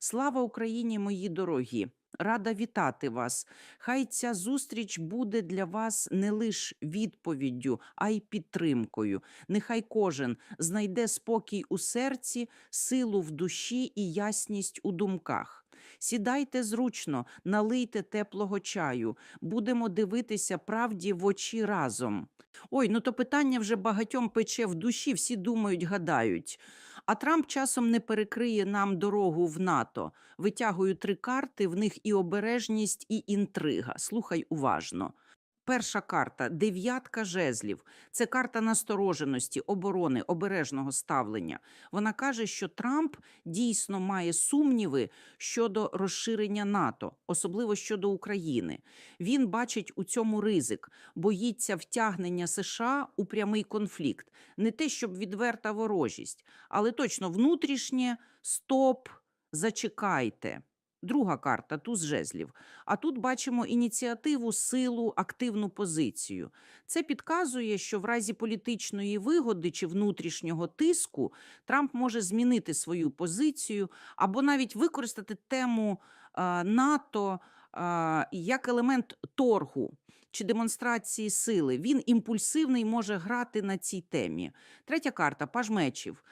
Слава Україні, мої дорогі! Рада вітати вас. Хай ця зустріч буде для вас не лише відповіддю, а й підтримкою. Нехай кожен знайде спокій у серці, силу в душі і ясність у думках. Сідайте зручно, налийте теплого чаю. Будемо дивитися правді в очі разом. Ой, ну то питання вже багатьом пече в душі, всі думають, гадають. А Трамп часом не перекриє нам дорогу в НАТО. Витягую три карти, в них і обережність, і інтрига. Слухай уважно. Перша карта дев'ятка жезлів. Це карта настороженості, оборони, обережного ставлення. Вона каже, що Трамп дійсно має сумніви щодо розширення НАТО, особливо щодо України. Він бачить у цьому ризик, боїться втягнення США у прямий конфлікт, не те, щоб відверта ворожість, але точно внутрішнє стоп, зачекайте. Друга карта туз жезлів. А тут бачимо ініціативу, силу, активну позицію. Це підказує, що в разі політичної вигоди чи внутрішнього тиску Трамп може змінити свою позицію або навіть використати тему а, НАТО а, як елемент торгу чи демонстрації сили. Він імпульсивний може грати на цій темі. Третя карта паж мечів.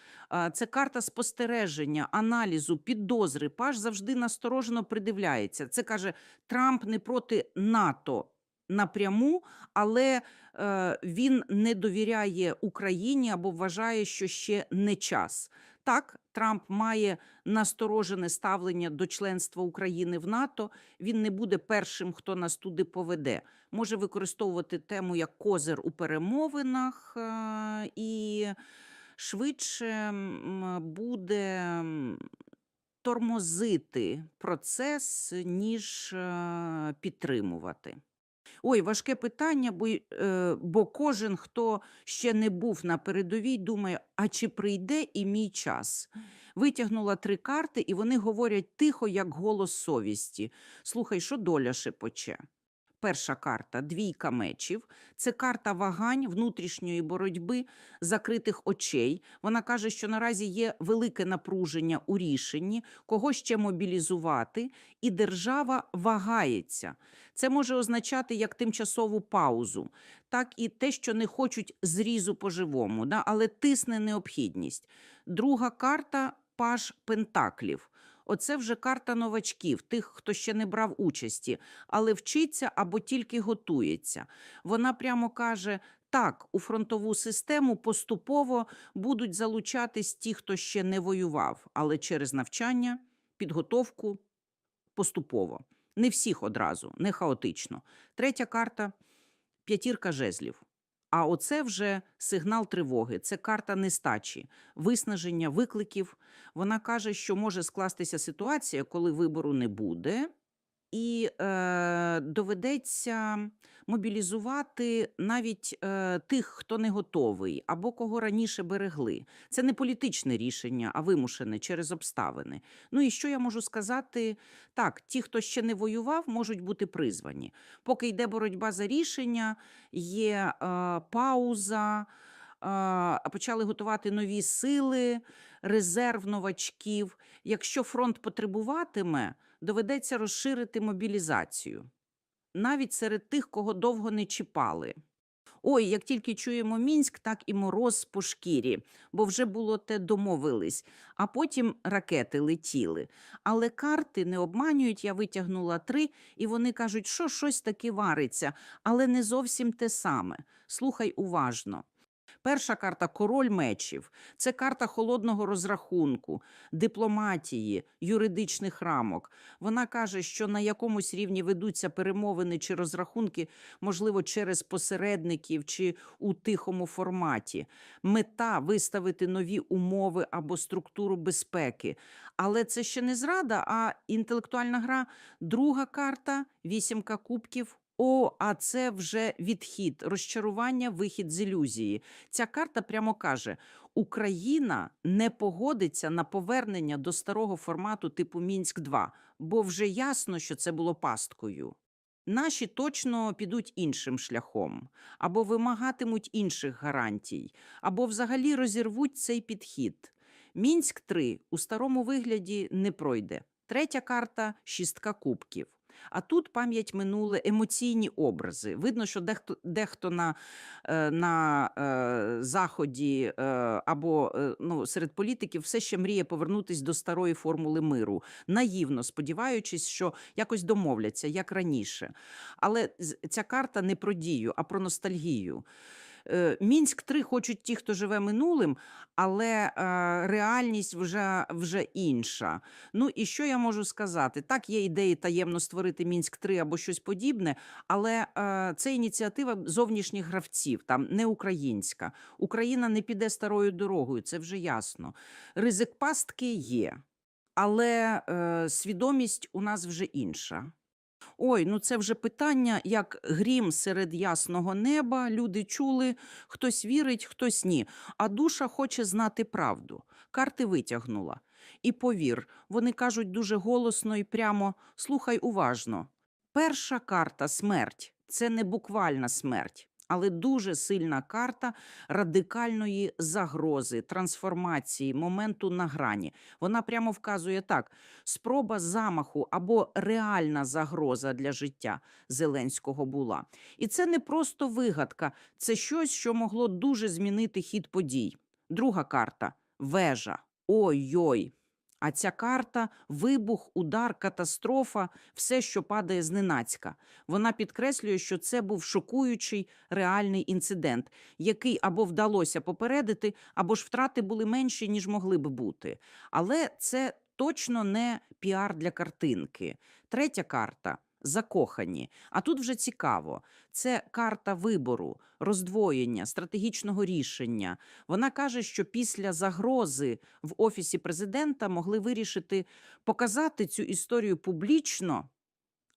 Це карта спостереження, аналізу, підозри. Паж завжди насторожено придивляється. Це каже Трамп не проти НАТО напряму, але е, він не довіряє Україні або вважає, що ще не час. Так, Трамп має насторожене ставлення до членства України в НАТО. Він не буде першим, хто нас туди поведе. Може використовувати тему як козир у перемовинах е, і швидше буде тормозити процес, ніж е, підтримувати. Ой, важке питання, бо, е, бо кожен, хто ще не був на передовій, думає, а чи прийде і мій час? Витягнула три карти, і вони говорять тихо, як голос совісті. Слухай, що доля шепоче? Перша карта двійка мечів. Це карта вагань внутрішньої боротьби, закритих очей. Вона каже, що наразі є велике напруження у рішенні, кого ще мобілізувати, і держава вагається. Це може означати як тимчасову паузу, так і те, що не хочуть зрізу по-живому, да? але тисне необхідність. Друга карта паж пентаклів. Оце вже карта новачків, тих, хто ще не брав участі, але вчиться або тільки готується. Вона прямо каже: так, у фронтову систему поступово будуть залучатись ті, хто ще не воював, але через навчання, підготовку поступово. Не всіх одразу, не хаотично. Третя карта п'ятірка жезлів. А оце вже сигнал тривоги. Це карта нестачі, виснаження викликів. Вона каже, що може скластися ситуація, коли вибору не буде, і е, доведеться мобілізувати навіть е, тих, хто не готовий, або кого раніше берегли. Це не політичне рішення, а вимушене через обставини. Ну і що я можу сказати? Так, ті, хто ще не воював, можуть бути призвані. Поки йде боротьба за рішення, є е, пауза. е, Почали готувати нові сили, резерв новачків. Якщо фронт потребуватиме, доведеться розширити мобілізацію. Навіть серед тих, кого довго не чіпали. Ой, як тільки чуємо Мінськ, так і мороз по шкірі, бо вже було те домовились, а потім ракети летіли. Але карти не обманюють, я витягнула три, і вони кажуть, що щось таки вариться, але не зовсім те саме. Слухай уважно. Перша карта король мечів. Це карта холодного розрахунку, дипломатії, юридичних рамок. Вона каже, що на якомусь рівні ведуться перемовини чи розрахунки, можливо, через посередників чи у тихому форматі. Мета виставити нові умови або структуру безпеки. Але це ще не зрада, а інтелектуальна гра. Друга карта вісімка кубків. О, а це вже відхід, розчарування, вихід з ілюзії. Ця карта прямо каже: Україна не погодиться на повернення до старого формату типу Мінськ 2 бо вже ясно, що це було пасткою. Наші точно підуть іншим шляхом, або вимагатимуть інших гарантій, або взагалі розірвуть цей підхід. Мінськ 3 у старому вигляді не пройде. Третя карта шістка кубків. А тут пам'ять минуле, емоційні образи. Видно, що дехто, дехто на, е, на е, заході е, або е, ну, серед політиків все ще мріє повернутися до старої формули миру, наївно сподіваючись, що якось домовляться, як раніше. Але ця карта не про дію, а про ностальгію. Е, Мінськ 3 хочуть ті, хто живе минулим, але е, реальність вже, вже інша. Ну і що я можу сказати? Так, є ідеї таємно створити Мінськ 3 або щось подібне, але е, це ініціатива зовнішніх гравців, там не українська. Україна не піде старою дорогою, це вже ясно. Ризик пастки є, але е, свідомість у нас вже інша. Ой, ну це вже питання, як грім серед ясного неба. Люди чули, хтось вірить, хтось ні. А душа хоче знати правду. Карти витягнула. І повір, вони кажуть дуже голосно і прямо слухай уважно. Перша карта смерть це не буквальна смерть, але дуже сильна карта радикальної загрози, трансформації, моменту на грані. Вона прямо вказує так: спроба замаху або реальна загроза для життя Зеленського була. І це не просто вигадка, це щось, що могло дуже змінити хід подій. Друга карта вежа. Ой-ой. А ця карта вибух, удар, катастрофа, все, що падає зненацька. Вона підкреслює, що це був шокуючий реальний інцидент, який або вдалося попередити, або ж втрати були менші, ніж могли б бути. Але це точно не піар для картинки. Третя карта закохані. А тут вже цікаво. Це карта вибору, роздвоєння, стратегічного рішення. Вона каже, що після загрози в офісі президента могли вирішити показати цю історію публічно.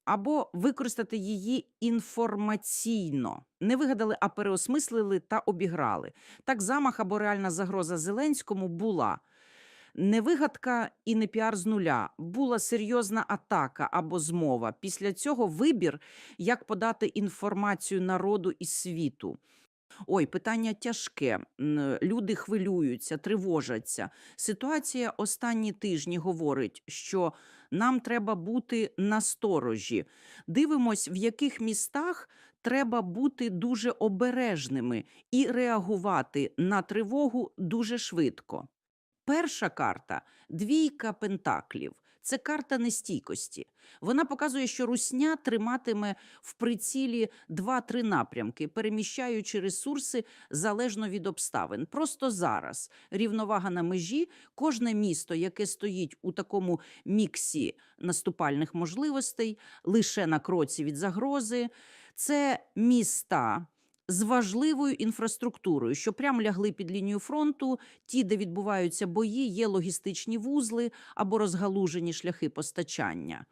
Або використати її інформаційно. Не вигадали, а переосмислили та обіграли. Так замах або реальна загроза Зеленському була. Не вигадка і не піар з нуля. Була серйозна атака або змова. Після цього вибір, як подати інформацію народу і світу. Ой, питання тяжке. Люди хвилюються, тривожаться. Ситуація останні тижні говорить, що нам треба бути насторожі. Дивимось, в яких містах треба бути дуже обережними і реагувати на тривогу дуже швидко. Перша карта двійка пентаклів. Це карта нестійкості. Вона показує, що русня триматиме в прицілі 2-3 напрямки, переміщаючи ресурси залежно від обставин. Просто зараз рівновага на межі. Кожне місто, яке стоїть у такому міксі наступальних можливостей, лише на кроці від загрози, це міста. З важливою інфраструктурою, що прямо лягли під лінію фронту, ті, де відбуваються бої, є логістичні вузли або розгалужені шляхи постачання.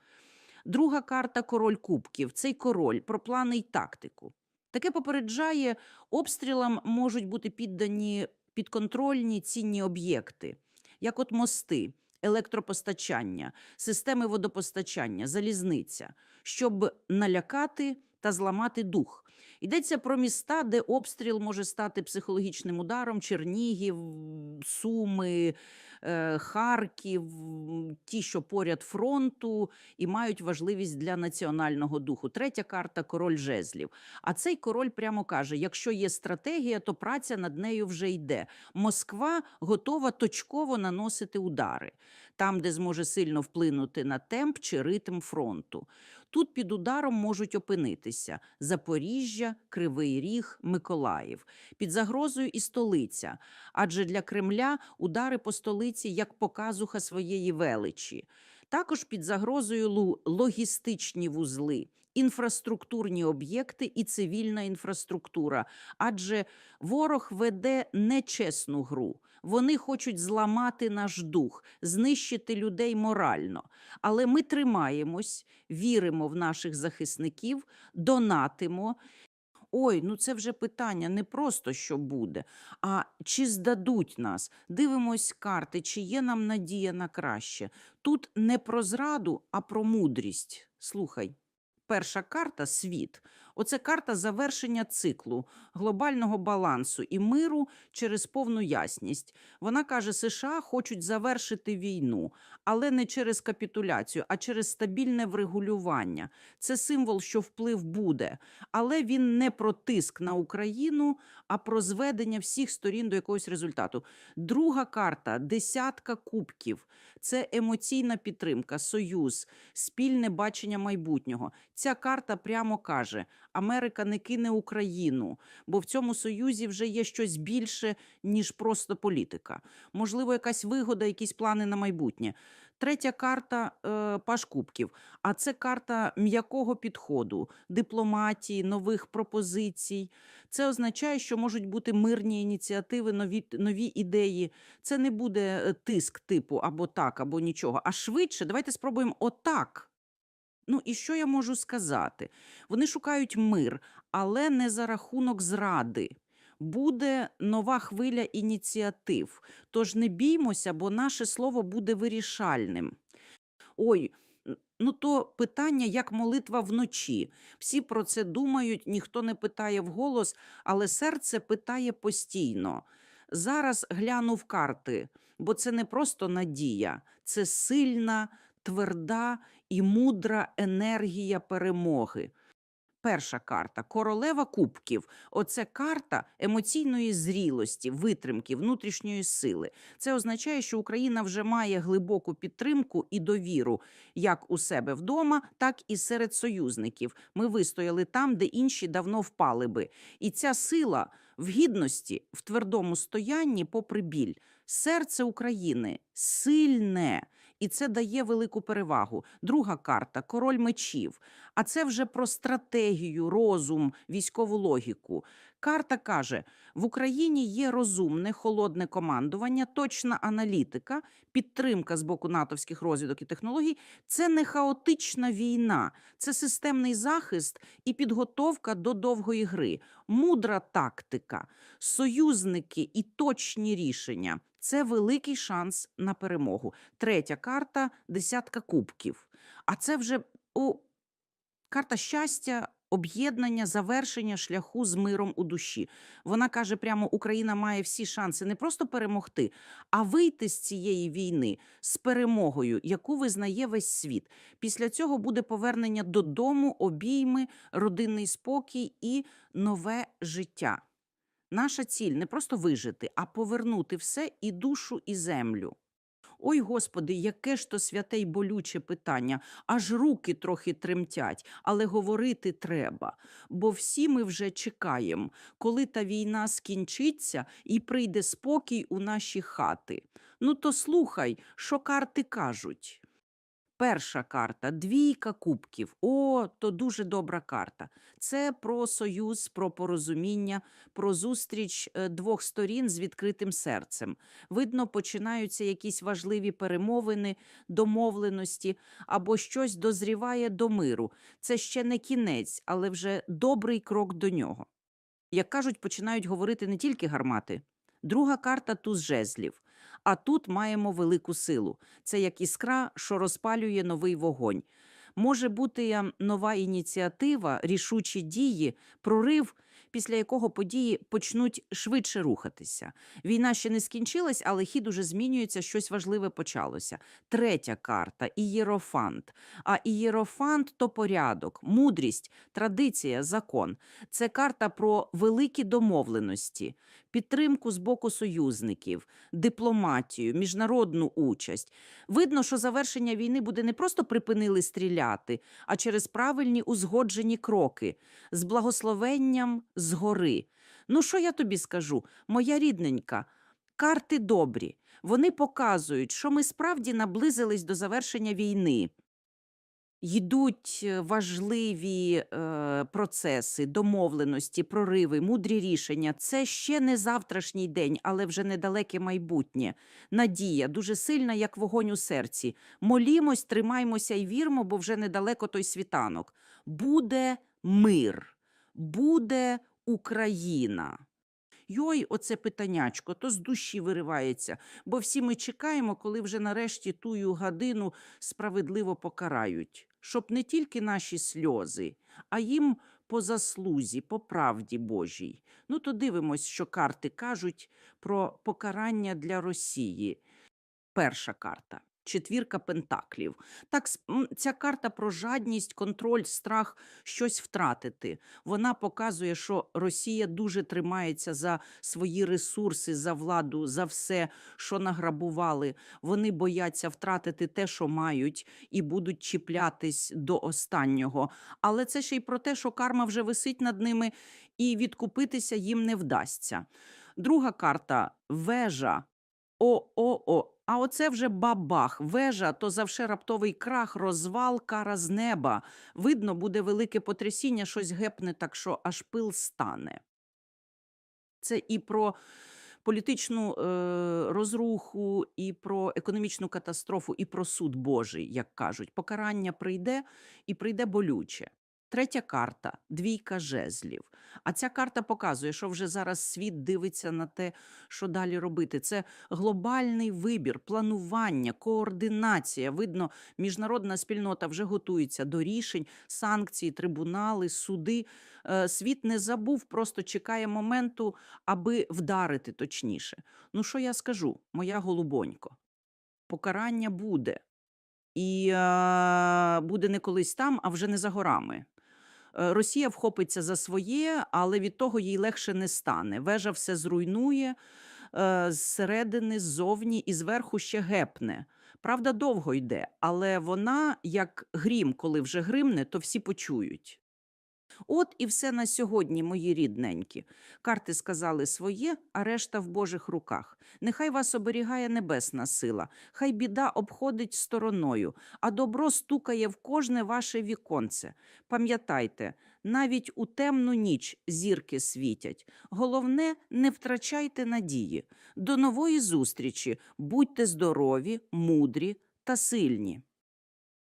Друга карта король кубків. Цей король про плани й тактику. Таке попереджає, обстрілам можуть бути піддані підконтрольні цінні об'єкти, як от мости, електропостачання, системи водопостачання, залізниця, щоб налякати та зламати дух. Йдеться про міста, де обстріл може стати психологічним ударом: Чернігів, Суми, е, Харків, ті, що поряд фронту, і мають важливість для національного духу. Третя карта король жезлів. А цей король прямо каже: якщо є стратегія, то праця над нею вже йде. Москва готова точково наносити удари там, де зможе сильно вплинути на темп чи ритм фронту. Тут під ударом можуть опинитися Запоріжжя, Кривий Ріг, Миколаїв. Під загрозою і столиця. Адже для Кремля удари по столиці як показуха своєї величі. Також під загрозою логістичні вузли, інфраструктурні об'єкти і цивільна інфраструктура. Адже ворог веде нечесну гру. Вони хочуть зламати наш дух, знищити людей морально. Але ми тримаємось, віримо в наших захисників, донатимо. Ой, ну це вже питання не просто що буде, а чи здадуть нас. Дивимось карти, чи є нам надія на краще. Тут не про зраду, а про мудрість. Слухай. Перша карта світ. Оце карта завершення циклу, глобального балансу і миру через повну ясність. Вона каже, США хочуть завершити війну, але не через капітуляцію, а через стабільне врегулювання. Це символ, що вплив буде, але він не про тиск на Україну, а про зведення всіх сторін до якогось результату. Друга карта десятка кубків. Це емоційна підтримка, союз, спільне бачення майбутнього. Ця карта прямо каже: Америка не кине Україну, бо в цьому союзі вже є щось більше, ніж просто політика. Можливо, якась вигода, якісь плани на майбутнє. Третя карта е, Паш Кубків. А це карта м'якого підходу, дипломатії, нових пропозицій. Це означає, що можуть бути мирні ініціативи, нові, нові ідеї. Це не буде е, тиск типу або так, або нічого. А швидше, давайте спробуємо отак. Ну і що я можу сказати? Вони шукають мир, але не за рахунок зради. Буде нова хвиля ініціатив. Тож не біймося, бо наше слово буде вирішальним. Ой, ну то питання як молитва вночі. Всі про це думають, ніхто не питає вголос, але серце питає постійно. Зараз гляну в карти, бо це не просто надія, це сильна, тверда і мудра енергія перемоги. Перша карта королева кубків. Оце карта емоційної зрілості, витримки, внутрішньої сили. Це означає, що Україна вже має глибоку підтримку і довіру як у себе вдома, так і серед союзників. Ми вистояли там, де інші давно впали би. І ця сила в гідності, в твердому стоянні, попри біль. Серце України сильне, і це дає велику перевагу. Друга карта король мечів. А це вже про стратегію, розум, військову логіку. Карта каже: в Україні є розумне, холодне командування, точна аналітика, підтримка з боку натовських розвідок і технологій. Це не хаотична війна, це системний захист і підготовка до довгої гри, мудра тактика, союзники і точні рішення. Це великий шанс на перемогу. Третя карта десятка кубків. А це вже у карта щастя, об'єднання, завершення шляху з миром у душі. Вона каже прямо: Україна має всі шанси не просто перемогти, а вийти з цієї війни з перемогою, яку визнає весь світ. Після цього буде повернення додому, обійми, родинний спокій і нове життя. Наша ціль не просто вижити, а повернути все і душу, і землю. Ой, Господи, яке ж то святе й болюче питання, аж руки трохи тремтять, але говорити треба. Бо всі ми вже чекаємо, коли та війна скінчиться і прийде спокій у наші хати. Ну то слухай, що карти кажуть. Перша карта двійка кубків. О, то дуже добра карта. Це про союз, про порозуміння, про зустріч е, двох сторін з відкритим серцем. Видно, починаються якісь важливі перемовини, домовленості або щось дозріває до миру. Це ще не кінець, але вже добрий крок до нього. Як кажуть, починають говорити не тільки гармати. Друга карта туз жезлів. А тут маємо велику силу. Це як іскра, що розпалює новий вогонь. Може бути ем, нова ініціатива, рішучі дії, прорив, після якого події почнуть швидше рухатися. Війна ще не скінчилась, але хід уже змінюється, щось важливе почалося. Третя карта ієрофант. А ієрофант то порядок, мудрість, традиція, закон. Це карта про великі домовленості, підтримку з боку союзників, дипломатію, міжнародну участь. Видно, що завершення війни буде не просто припинили стріляти, а через правильні узгоджені кроки з благословенням згори. Ну, що я тобі скажу, моя рідненька, карти добрі. Вони показують, що ми справді наблизились до завершення війни. Йдуть е, важливі е, процеси, домовленості, прориви, мудрі рішення. Це ще не завтрашній день, але вже недалеке майбутнє. Надія дуже сильна, як вогонь у серці. Молімось, тримаймося і вірмо, бо вже недалеко той світанок. Буде мир, буде Україна. Йой, оце питанячко, то з душі виривається, бо всі ми чекаємо, коли вже нарешті тую гадину справедливо покарають. щоб не тільки наші сльози, а їм по заслузі, по правді Божій. Ну то дивимось, що карти кажуть про покарання для Росії. Перша карта. Четвірка пентаклів. Так, ця карта про жадність, контроль, страх щось втратити. Вона показує, що Росія дуже тримається за свої ресурси, за владу, за все, що награбували. Вони бояться втратити те, що мають, і будуть чіплятись до останнього. Але це ще й про те, що карма вже висить над ними, і відкупитися їм не вдасться. Друга карта вежа. О-о-о. А оце вже бабах. Вежа то завше раптовий крах, розвал, кара з неба. Видно, буде велике потрясіння, щось гепне так, що аж пил стане. Це і про політичну е, розруху, і про економічну катастрофу, і про суд Божий, як кажуть. Покарання прийде і прийде болюче. Третя карта двійка жезлів. А ця карта показує, що вже зараз світ дивиться на те, що далі робити. Це глобальний вибір, планування, координація. Видно, міжнародна спільнота вже готується до рішень, санкції, трибунали, суди. Е, Світ не забув, просто чекає моменту, аби вдарити точніше. Ну, що я скажу, моя голубонько? Покарання буде. І е, буде не колись там, а вже не за горами. Е, Росія вхопиться за своє, але від того їй легше не стане. Вежа все зруйнує е, зсередини, ззовні і зверху ще гепне. Правда, довго йде, але вона, як грім, коли вже гримне, то всі почують. От і все на сьогодні, мої рідненькі. Карти сказали своє, а решта в Божих руках. Нехай вас оберігає небесна сила, хай біда обходить стороною, а добро стукає в кожне ваше віконце. Пам'ятайте, навіть у темну ніч зірки світять. Головне, не втрачайте надії. До нової зустрічі, будьте здорові, мудрі та сильні.